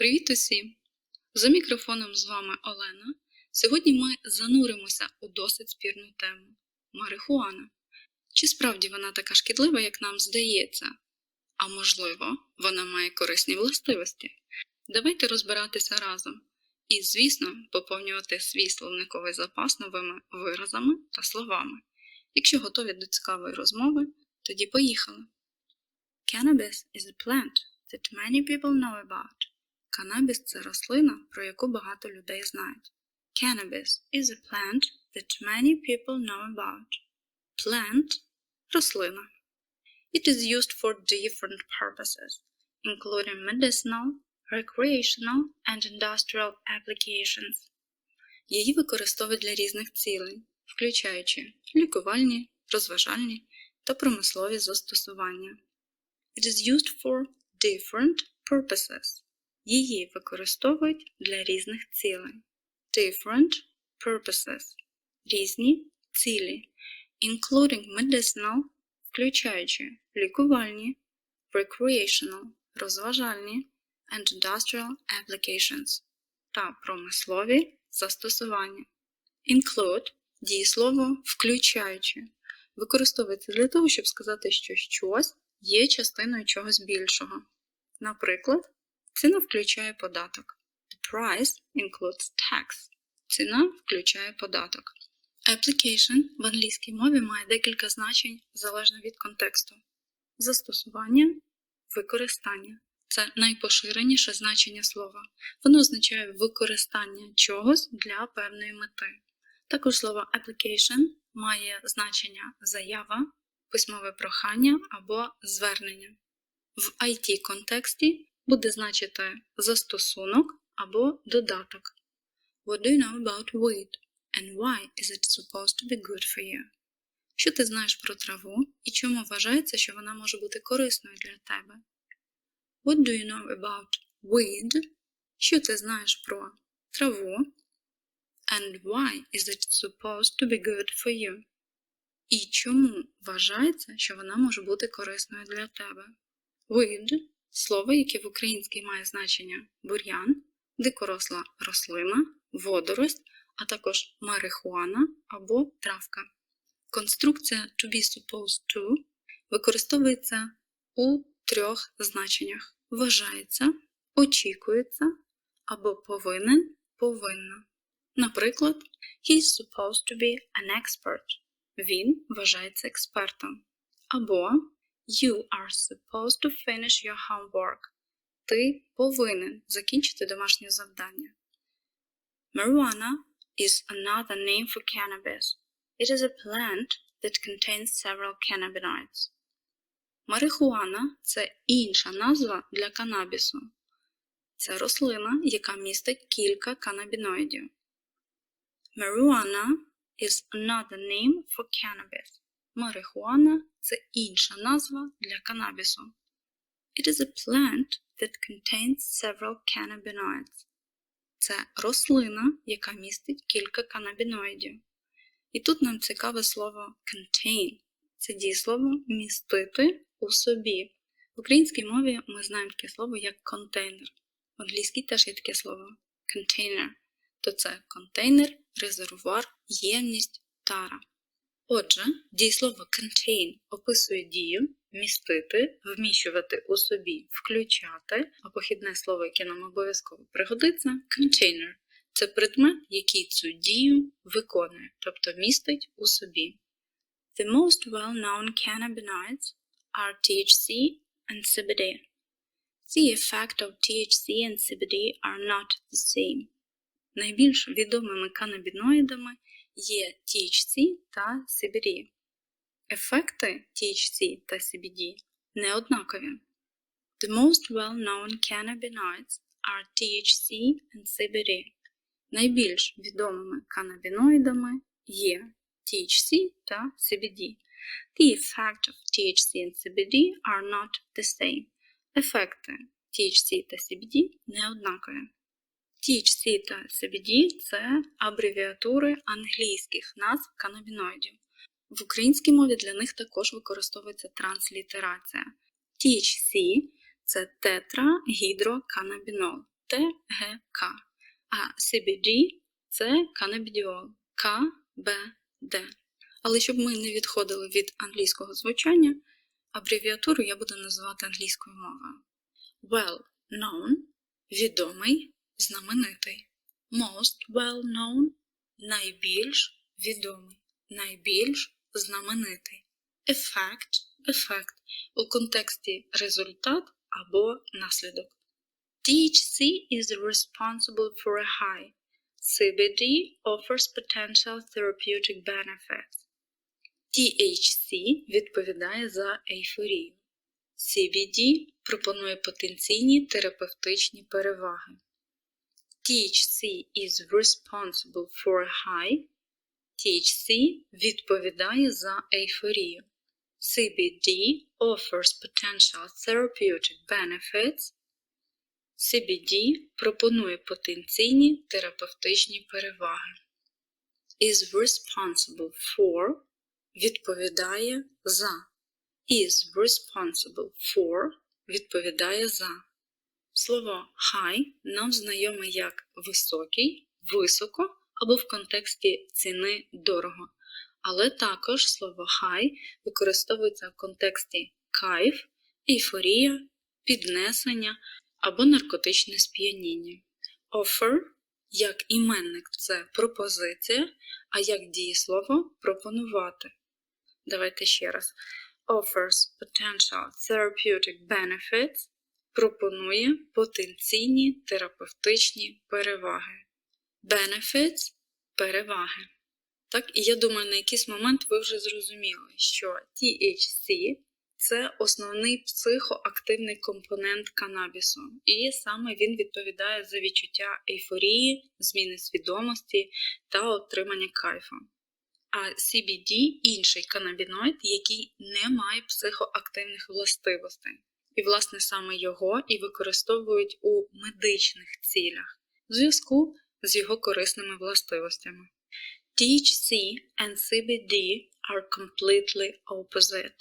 Привіт усім! За мікрофоном з вами Олена. Сьогодні ми зануримося у досить спірну тему марихуана. Чи справді вона така шкідлива, як нам здається? А можливо, вона має корисні властивості? Давайте розбиратися разом. І, звісно, поповнювати свій словниковий запас новими виразами та словами. Якщо готові до цікавої розмови, тоді поїхали. Cannabis is a plant that many people know about. Канабіс це рослина, про яку багато людей знають. Cannabis is a plant that many people know about. Plant – рослина. It is used for different purposes, including medicinal, recreational and industrial applications. Її використовують для різних цілей, включаючи лікувальні, розважальні та промислові застосування. It is used for different purposes. Її використовують для різних цілей. Different purposes. Різні цілі. Including medicinal, включаючи лікувальні, recreational, розважальні and industrial applications та промислові застосування. Include дієслово включаючи. Використовується для того, щоб сказати, що щось є частиною чогось більшого. Наприклад, ціна включає податок. The price includes tax. Ціна включає податок. Application в англійській мові має декілька значень залежно від контексту. Застосування, використання. Це найпоширеніше значення слова. Воно означає використання чогось для певної мети. Також слово application має значення заява, письмове прохання або звернення. В IT-контексті буде значити застосунок або додаток. What do you know about weed? And why is it supposed to be good for you? Що ти знаєш про траву і чому вважається, що вона може бути корисною для тебе? What do you know about weed? Що ти знаєш про траву? And why is it supposed to be good for you? І чому вважається, що вона може бути корисною для тебе? Weed – слово, яке в українській має значення бур'ян, дикоросла рослина, водорость, а також марихуана або травка. Конструкція to be supposed to використовується у трьох значеннях: вважається, очікується або повинен, повинна. Наприклад, he is supposed to be an expert. Він вважається експертом. Або You are supposed to finish your homework. Ти повинен закінчити домашнє завдання. Marijuana is another name for cannabis. It is a plant that contains several cannabinoids. Марихуана це інша назва для канабісу. Це рослина, яка містить кілька канабіноїдів. Marijuana is another name for cannabis. Марихуана це інша назва для канабісу. It is a plant that contains several cannabinoids. Це рослина, яка містить кілька канабіноїдів. І тут нам цікаве слово contain. Це дієслово містити у собі. В українській мові ми знаємо таке слово як контейнер. В англійській теж є таке слово container. То це контейнер, резервуар, ємність, тара. Отже, дієслово contain описує дію містити, вміщувати у собі, включати, а похідне слово, яке нам обов'язково пригодиться, container. Це предмет, який цю дію виконує, тобто містить у собі. The most well-known cannabinoids are THC and CBD. The effect of THC and CBD are not the same. Найбільш відомими канабіноїдами є THC та CBD. Ефекти THC та CBD не однакові. The most well-known cannabinoids are THC and CBD. Найбільш відомими канабіноїдами є THC та CBD. The effect of THC and CBD are not the same. Ефекти THC та CBD не однакові. THC та CBD – це абревіатури англійських назв канабіноїдів. В українській мові для них також використовується транслітерація. THC – це тетрагідроканабінол, ТГК. А CBD це cannabidiol КБД. Але щоб ми не відходили від англійського звучання, абревіатуру я буду називати англійською мовою. Well known відомий, знаменитий. Most well known найбільш відомий, найбільш знаменитий. Effect ефект у контексті результат або наслідок. THC is responsible for a high. CBD offers potential therapeutic benefits. THC відповідає за ейфорію. CBD пропонує потенційні терапевтичні переваги. THC is responsible for a high. THC відповідає за ейфорію. CBD offers potential therapeutic benefits. CBD пропонує потенційні терапевтичні переваги. Is responsible for відповідає за. Is responsible for відповідає за. Слово high нам знайоме як високий, високо або в контексті ціни дорого. Але також слово high використовується в контексті кайф, ейфорія, піднесення або наркотичне сп'яніння. Offer як іменник це пропозиція, а як дієслово пропонувати. Давайте ще раз. Offers potential therapeutic benefits пропонує потенційні терапевтичні переваги. Benefits переваги. Так, і я думаю, на якийсь момент ви вже зрозуміли, що THC це основний психоактивний компонент канабісу, і саме він відповідає за відчуття ейфорії, зміни свідомості та отримання кайфу. А CBD інший канабіноїд, який не має психоактивних властивостей. І, власне, саме його і використовують у медичних цілях в зв'язку з його корисними властивостями. THC and CBD are completely opposite.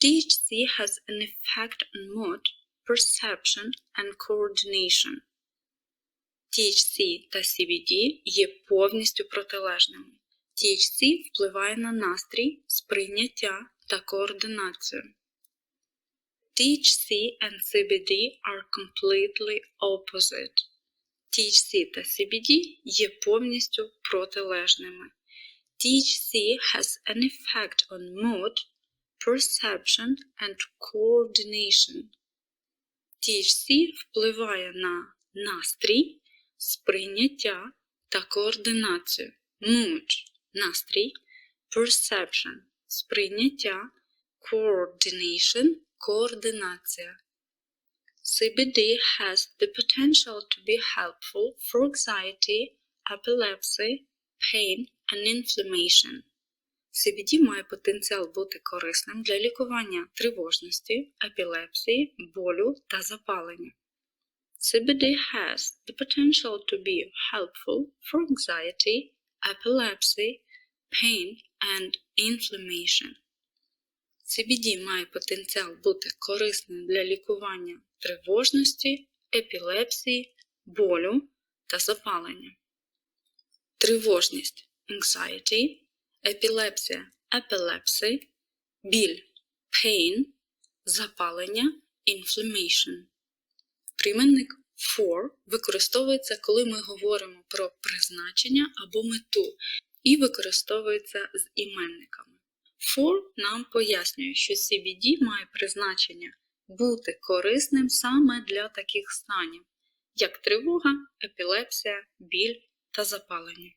THC has an effect on mood, perception and coordination. THC та CBD є повністю протилежними. THC впливає на настрій, сприйняття та координацію. THC and CBD are completely opposite. THC та CBD є повністю протилежними. THC has an effect on mood, perception and coordination. THC впливає на настрій, сприйняття та координацію. Mood – настрій, perception – сприйняття, coordination – координація. CBD has the potential to be helpful for anxiety, epilepsy, pain and inflammation. CBD має потенціал бути корисним для лікування тривожності, епілепсії, болю та запалення. CBD has the potential to be helpful for anxiety, epilepsy, pain and inflammation. CBD має потенціал бути корисним для лікування тривожності, епілепсії, болю та запалення. Тривожність anxiety, епілепсія epilepsy, біль pain, запалення inflammation. Прийменник for використовується, коли ми говоримо про призначення або мету, і використовується з іменниками. For нам пояснює, що CBD має призначення бути корисним саме для таких станів, як тривога, епілепсія, біль та запалення.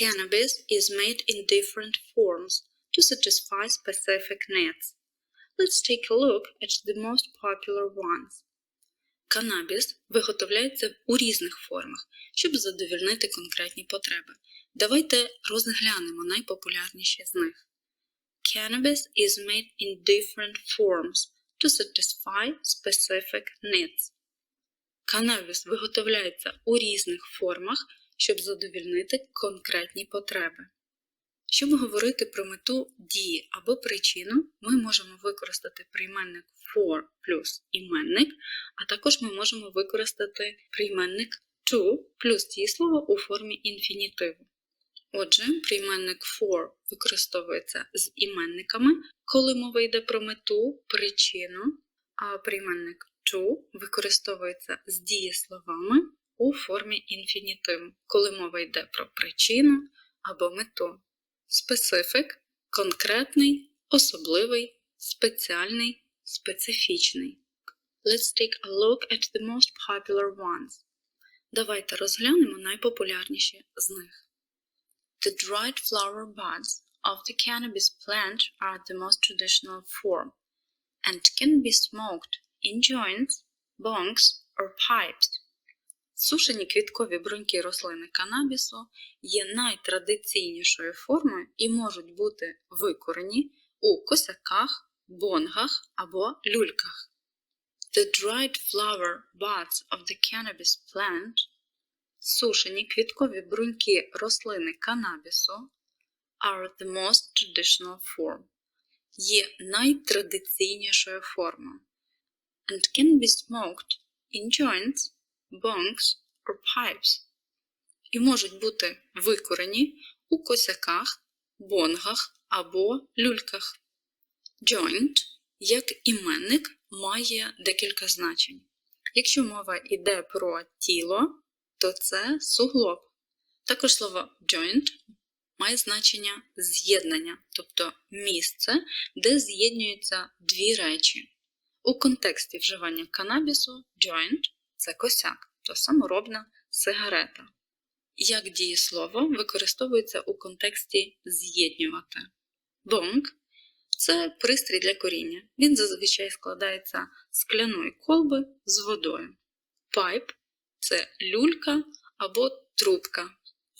Cannabis is made in different forms to satisfy specific needs. Let's take a look at the most popular ones. Канабіс виготовляється у різних формах, щоб задовільнити конкретні потреби. Давайте розглянемо найпопулярніші з них. Cannabis is made in different forms to satisfy specific needs. Канабіс виготовляється у різних формах, щоб задовільнити конкретні потреби. Щоб говорити про мету дії або причину, ми можемо використати прийменник for плюс іменник, а також ми можемо використати прийменник to плюс дієслово у формі інфінітиву. Отже, прийменник for використовується з іменниками, коли мова йде про мету, причину, а прийменник to використовується з дієсловами у формі інфінітиву, коли мова йде про причину або мету. Специфік конкретний, особливий, спеціальний, специфічний. Let's take a look at the most popular ones. Давайте розглянемо найпопулярніші з них. The dried flower buds of the cannabis plant are the most traditional form and can be smoked in joints, bongs or pipes. Сушені квіткові бруньки рослини канабісу є найтрадиційнішою формою і можуть бути викорені у косяках, бонгах або люльках. The dried flower buds of the cannabis plant Сушені квіткові бруньки рослини канабісу are the most traditional form. Є найтрадиційнішою формою and can be smoked in joints, bongs or pipes. І можуть бути викорені у косяках, бонгах або люльках. Joint, як іменник, має декілька значень. Якщо мова йде про тіло, то це суглоб. Також слово joint має значення з'єднання, тобто місце, де з'єднуються дві речі. У контексті вживання канабісу joint це косяк, то саморобна сигарета. Як дієслово використовується у контексті з'єднювати. Бонг це пристрій для коріння. Він зазвичай складається з скляної колби з водою. Пайп це люлька або трубка.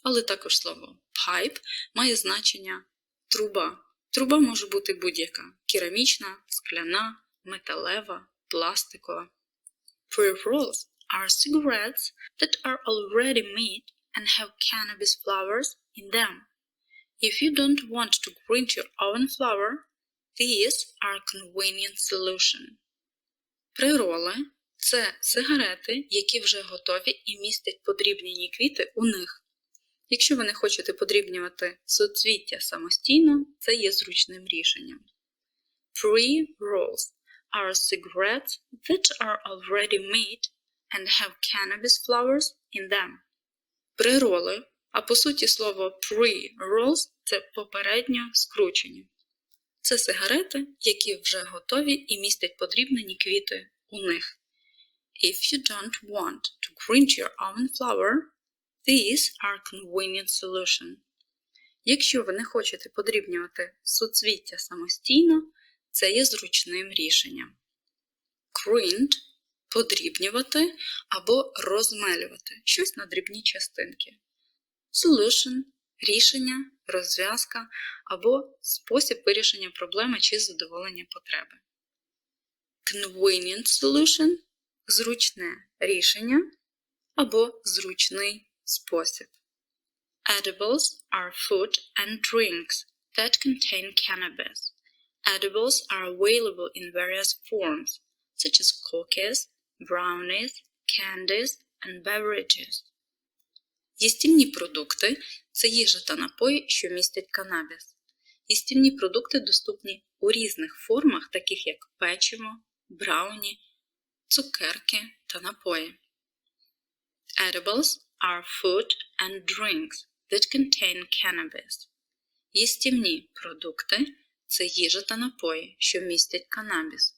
Але також слово pipe має значення труба. Труба може бути будь-яка керамічна, скляна, металева, пластикова. Pre-rolls are cigarettes that are already made and have cannabis flowers in them. If you don't want to grind your own flower, these are a convenient solution. Прироли це сигарети, які вже готові і містять подрібнені квіти у них. Якщо ви не хочете подрібнювати соцвіття самостійно, це є зручним рішенням. Pre-rolls are cigarettes that are already made and have cannabis flowers in them. Прироли, а по суті слово pre-rolls це попередньо скручені. Це сигарети, які вже готові і містять подрібнені квіти у них. If you don't want to grind your own flour, these are convenient solution. Якщо ви не хочете подрібнювати суцвіття самостійно, це є зручним рішенням. Grind – подрібнювати або розмелювати щось на дрібні частинки. Solution – рішення, розв'язка або спосіб вирішення проблеми чи задоволення потреби. Convenient solution зручне рішення або зручний спосіб. Edibles are food and drinks that contain cannabis. Edibles are available in various forms, such as cookies, brownies, candies, and beverages. Їстівні продукти це їжа та напої, що містять канабіс. Їстівні продукти доступні у різних формах, таких як печиво, брауні, цукерки та напої. Edibles are food and drinks that contain cannabis. Їстівні продукти це їжа та напої, що містять канабіс.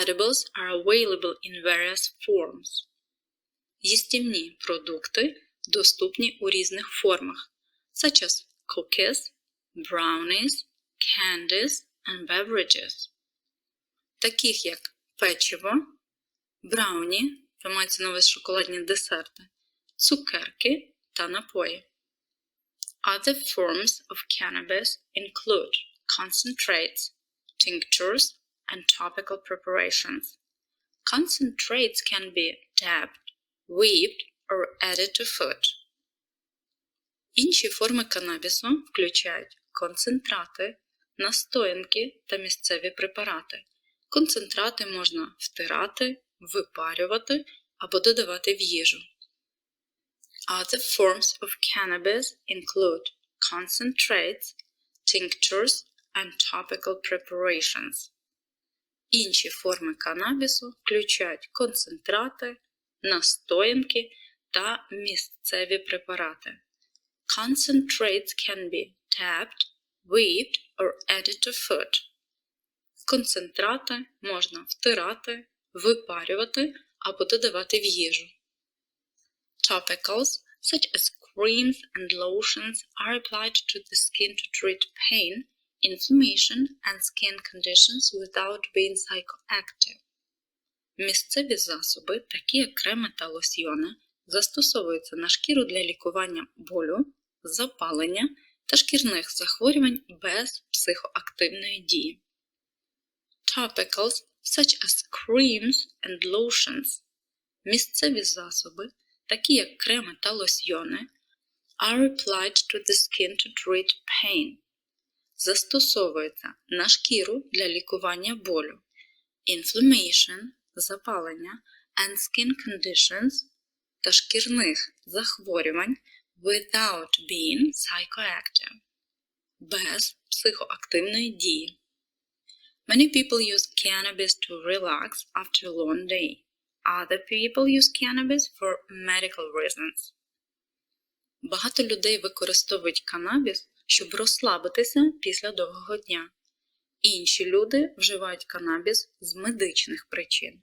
Edibles are available in various forms. Їстівні продукти доступні у різних формах, such as cookies, brownies, candies and beverages, таких як печиво, брауні, це мається на увазі шоколадні десерти, цукерки та напої. Other forms of cannabis include concentrates, tinctures, and topical preparations. Concentrates can be dabbed, whipped, or added to food. Інші форми канабісу включають концентрати, настоянки та місцеві препарати. Концентрати можна втирати, випарювати або додавати в їжу. Other forms of cannabis include concentrates, tinctures and topical preparations. Інші форми канабісу включають концентрати, настоянки та місцеві препарати. Concentrates can be tapped, whipped or added to food. Концентрати можна втирати, випарювати або додавати в їжу. Topicals, such as creams and lotions, are applied to the skin to treat pain, inflammation and skin conditions without being psychoactive. Місцеві засоби, такі як креми та лосьйони, застосовуються на шкіру для лікування болю, запалення та шкірних захворювань без психоактивної дії. Topicals, such as creams and lotions. Місцеві засоби, такі як креми та лосьйони, are applied to the skin to treat pain. Застосовується на шкіру для лікування болю, inflammation – запалення and skin conditions та шкірних захворювань without being psychoactive без психоактивної дії. Many people use cannabis to relax after a long day. Other people use cannabis for medical reasons. Багато людей використовують канабіс, щоб розслабитися після довгого дня. Інші люди вживають канабіс з медичних причин.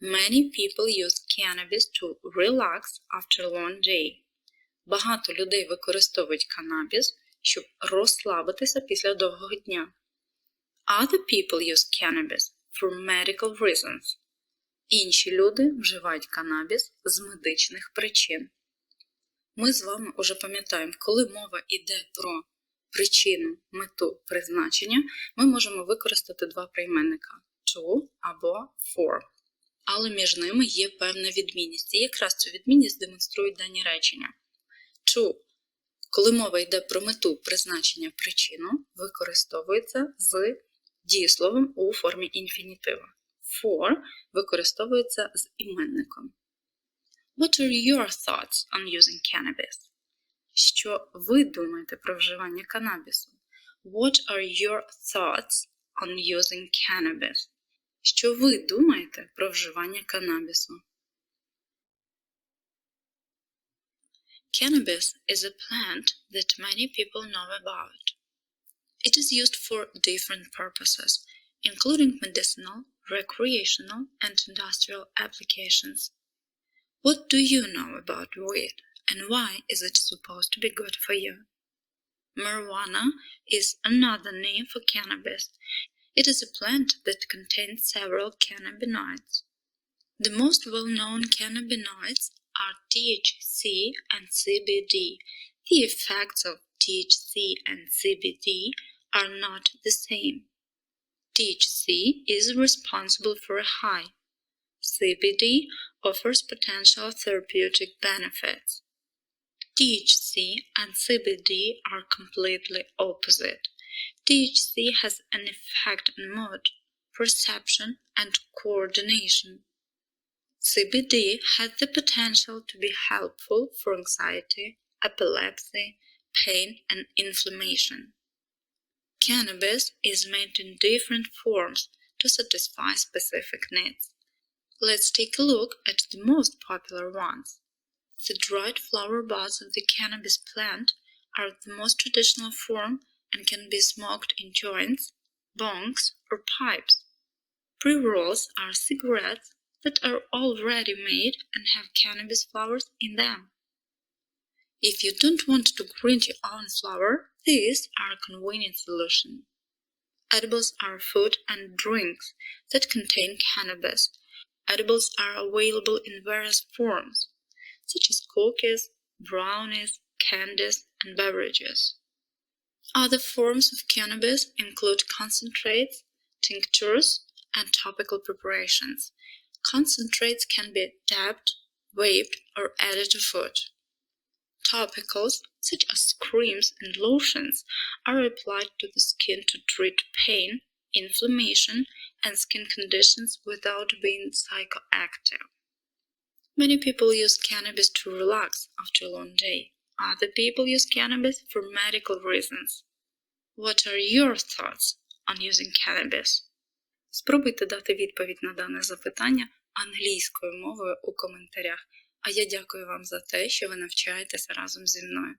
Many people use cannabis to relax after a long day. Багато людей використовують канабіс, щоб розслабитися після довгого дня. Other people use cannabis for medical reasons. Інші люди вживають канабіс з медичних причин. Ми з вами уже пам'ятаємо, коли мова йде про причину, мету призначення, ми можемо використати два прийменника to або for. Але між ними є певна відмінність. І якраз цю відмінність демонструють дані речення. To, коли мова йде про мету призначення причину, використовується з дієсловом у формі інфінітива. For використовується з іменником. What are your thoughts on using cannabis? Що ви думаєте про вживання канабісу? What are your thoughts on using cannabis? Що ви думаєте про вживання канабісу? Cannabis is a plant that many people know about. It is used for different purposes, including medicinal, recreational, and industrial applications. What do you know about weed and why is it supposed to be good for you? Marijuana is another name for cannabis. It is a plant that contains several cannabinoids. The most well known cannabinoids are THC and CBD. The effects of THC and CBD are not the same. THC is responsible for a high. CBD offers potential therapeutic benefits. THC and CBD are completely opposite. THC has an effect on mood, perception, and coordination. CBD has the potential to be helpful for anxiety, epilepsy, pain, and inflammation. Cannabis is made in different forms to satisfy specific needs. Let's take a look at the most popular ones. The dried flower buds of the cannabis plant are the most traditional form and can be smoked in joints, bongs, or pipes. Pre rolls are cigarettes that are already made and have cannabis flowers in them. If you don't want to grind your own flour, these are a convenient solution. Edibles are food and drinks that contain cannabis. Edibles are available in various forms, such as cookies, brownies, candies, and beverages. Other forms of cannabis include concentrates, tinctures, and topical preparations. Concentrates can be dabbed, waved, or added to food. Topicals, such as creams and lotions, are applied to the skin to treat pain, inflammation, and skin conditions without being psychoactive. Many people use cannabis to relax after a long day. Other people use cannabis for medical reasons. What are your thoughts on using cannabis? Спробуйте дати відповідь на дане запитання англійською мовою у коментарях. А я дякую вам за те, що ви навчаєтеся разом зі мною.